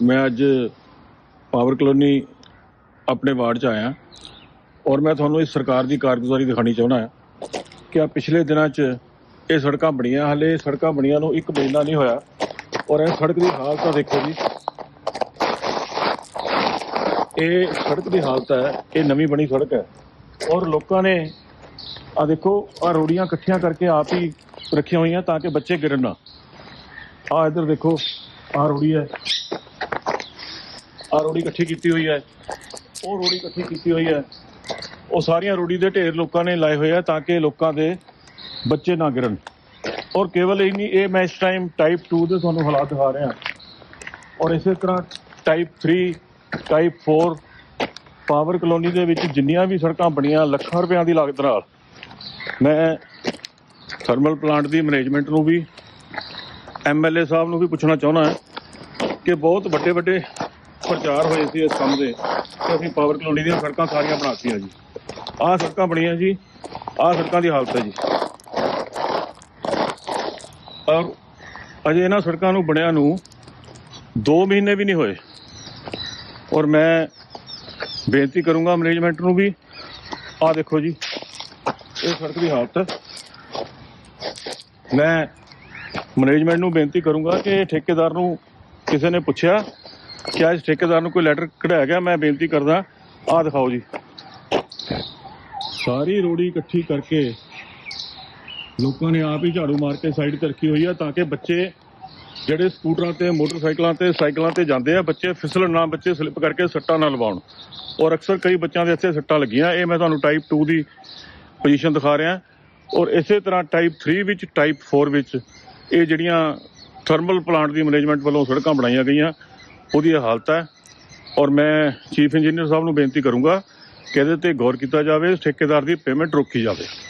ਮੈਂ ਅੱਜ power colony ਆਪਣੇ ਵਾਰਡ 'ਚ ਆਇਆ ਔਰ ਮੈਂ ਤੁਹਾਨੂੰ ਇਸ ਸਰਕਾਰ ਦੀ ਕਾਰਗੁਜ਼ਾਰੀ ਦਿਖਾਣੀ ਚਾਹੁੰਦਾ ਹਾਂ ਕਿ ਆ ਪਿਛਲੇ ਦਿਨਾਂ 'ਚ ਇਹ ਸੜਕਾਂ ਬਣੀਆਂ, ਹਲੇ ਸੜਕਾਂ ਬਣੀਆਂ ਨੂੰ ਇੱਕ ਮਹੀਨਾ ਨਹੀਂ ਹੋਇਆ ਔਰ ਇਹ ਸੜਕ ਦੀ ਹਾਲਤ ਆ ਦੇਖੋ ਜੀ। ਇਹ ਸੜਕ ਦੀ ਹਾਲਤ ਹੈ, ਇਹ ਨਵੀਂ ਬਣੀ ਸੜਕ ਹੈ ਔਰ ਲੋਕਾਂ ਨੇ ਆ ਦੇਖੋ ਆ ਰੋੜੀਆਂ ਇਕੱਠੀਆਂ ਕਰਕੇ ਆਪ ਹੀ ਰੱਖੀਆਂ ਹੋਈਆਂ ਤਾਂ ਕਿ ਬੱਚੇ ਗਿਰਨ ਨਾ। ਆ ਇੱਧਰ ਦੇਖੋ ਆ ਰੋੜੀ ਹੈ। ਆ ਰੋੜੀ ਇਕੱਠੀ ਕੀਤੀ ਹੋਈ ਹੈ। ਉਹ ਰੋੜੀ ਇਕੱਠੀ ਕੀਤੀ ਹੋਈ ਹੈ। ਉਹ ਸਾਰੀਆਂ ਰੋੜੀ ਦੇ ਢੇਰ ਲੋਕਾਂ ਨੇ ਲਾਏ ਹੋਏ ਆ ਤਾਂ ਕਿ ਲੋਕਾਂ ਦੇ ਬੱਚੇ ਨਾ ਗਿਰਨ। ਔਰ ਕੇਵਲ ਇਹ ਨਹੀਂ ਇਹ ਮੈਂ ਇਸ ਟਾਈਮ ਟਾਈਪ 2 ਦੇ ਤੁਹਾਨੂੰ ਹਾਲਾਤ ਦਿਖਾ ਰਿਹਾ ਔਰ ਇਸੇ ਤਰ੍ਹਾਂ ਟਾਈਪ 3 ਟਾਈਪ 4 ਪਾਵਰ ਕਲੋਨੀ ਦੇ ਵਿੱਚ ਜਿੰਨੀਆਂ ਵੀ ਸੜਕਾਂ ਬਣੀਆਂ, ਲੱਖਾਂ ਰੁਪਈਆਂ ਦੀ ਲਾਗਤ ਨਾਲ ਮੈਂ ਥਰਮਲ ਪਲਾਂਟ ਦੀ ਮੈਨੇਜਮੈਂਟ ਨੂੰ ਵੀ ਐਮਐਲਏ ਸਾਹਿਬ ਨੂੰ ਵੀ ਪੁੱਛਣਾ ਚਾਹੁੰਦਾ ਹਾਂ ਕਿ ਬਹੁਤ ਵੱਡੇ ਵੱਡੇ ਪ੍ਰਚਾਰ ਹੋਏ ਸੀ ਇਸ ਕੰਮ ਦੇ ਕਿ ਅਸੀਂ ਪਾਵਰ ਕਲੋਨੀ ਦੀਆਂ ਸੜਕਾਂ ਸਾਰੀਆਂ ਬਣਾਤੀਆਂ ਜੀ। ਆਹ ਸੜਕਾਂ ਬਣੀਆਂ ਜੀ, ਆਹ ਸੜਕਾਂ ਦੀ ਹਾਲਤ ਹੈ ਜੀ। ਔਰ ਅਜੇ ਇਹਨਾਂ ਸੜਕਾਂ ਨੂੰ ਬਣਿਆ ਨੂੰ 2 ਮਹੀਨੇ ਵੀ ਨਹੀਂ ਹੋਏ। ਔਰ ਮੈਂ ਬੇਨਤੀ ਕਰੂੰਗਾ ਮੈਨੇਜਮੈਂਟ ਨੂੰ ਵੀ, ਆਹ ਦੇਖੋ ਜੀ, ਇਹ ਸੜਕ ਦੀ ਹਾਲਤ ਮੈਂ ਮੈਨੇਜਮੈਂਟ ਨੂੰ ਬੇਨਤੀ ਕਰੂੰਗਾ ਕਿ ਠੇਕੇਦਾਰ ਨੂੰ ਕਿਸੇ ਨੇ ਪੁੱਛਿਆ ਕਿਆ ਇਸ ਠੇਕੇਦਾਰ ਨੂੰ ਕੋਈ ਲੈਟਰ ਕਢਾਇਆ ਗਿਆ, ਮੈਂ ਬੇਨਤੀ ਕਰਦਾ, ਆਹ ਦਿਖਾਓ ਜੀ। ਸਾਰੀ ਰੋੜੀ ਇਕੱਠੀ ਕਰਕੇ ਲੋਕਾਂ ਨੇ ਆਪ ਹੀ ਝਾੜੂ ਮਾਰ ਕੇ ਸਾਈਡ ਤੇ ਰੱਖੀ ਹੋਈ ਆ, ਤਾਂ ਕਿ ਬੱਚੇ ਜਿਹੜੇ ਸਕੂਟਰਾਂ ਤੇ, ਮੋਟਰਸਾਈਕਲਾਂ ਤੇ, ਸਾਈਕਲਾਂ ਤੇ ਜਾਂਦੇ ਆ, ਬੱਚੇ ਫਿਸਲਣ ਨਾ, ਬੱਚੇ ਸਲਿੱਪ ਕਰਕੇ ਸੱਟਾਂ ਨਾ ਲਵਾਉਣ। ਔਰ ਅਕਸਰ ਕਈ ਬੱਚਿਆਂ ਦੇ ਇੱਥੇ ਸੱਟਾਂ ਲੱਗੀਆਂ। ਇਹ ਮੈਂ ਤੁਹਾਨੂੰ ਟਾਈਪ 2 ਦੀ ਪੋਜੀਸ਼ਨ ਦਿਖਾ ਰਿਹਾ। ਔਰ ਇਸੇ ਤਰ੍ਹਾਂ ਟਾਈਪ 3 ਵਿੱਚ ਟਾਈਪ 4 ਵਿੱਚ ਇਹ ਜਿਹੜੀਆਂ ਥਰਮਲ ਪਲਾਂਟ ਦੀ ਮੈਨੇਜਮੈਂਟ ਵੱਲੋਂ ਸੜਕਾਂ ਬਣਾਈਆਂ ਗਈਆਂ। ਉਹਦੀ ਇਹ ਹਾਲਤ ਹੈ ਔਰ ਮੈਂ ਚੀਫ ਇੰਜੀਨੀਅਰ ਸਾਹਿਬ ਨੂੰ ਬੇਨਤੀ ਕਰੂੰਗਾ ਕਿ ਇਹਦੇ ਤੇ ਗੌਰ ਕੀਤਾ ਜਾਵੇ ਠੇਕੇਦਾਰ ਦੀ ਪੇਮੈਂਟ ਰੋਕੀ ਜਾਵੇ।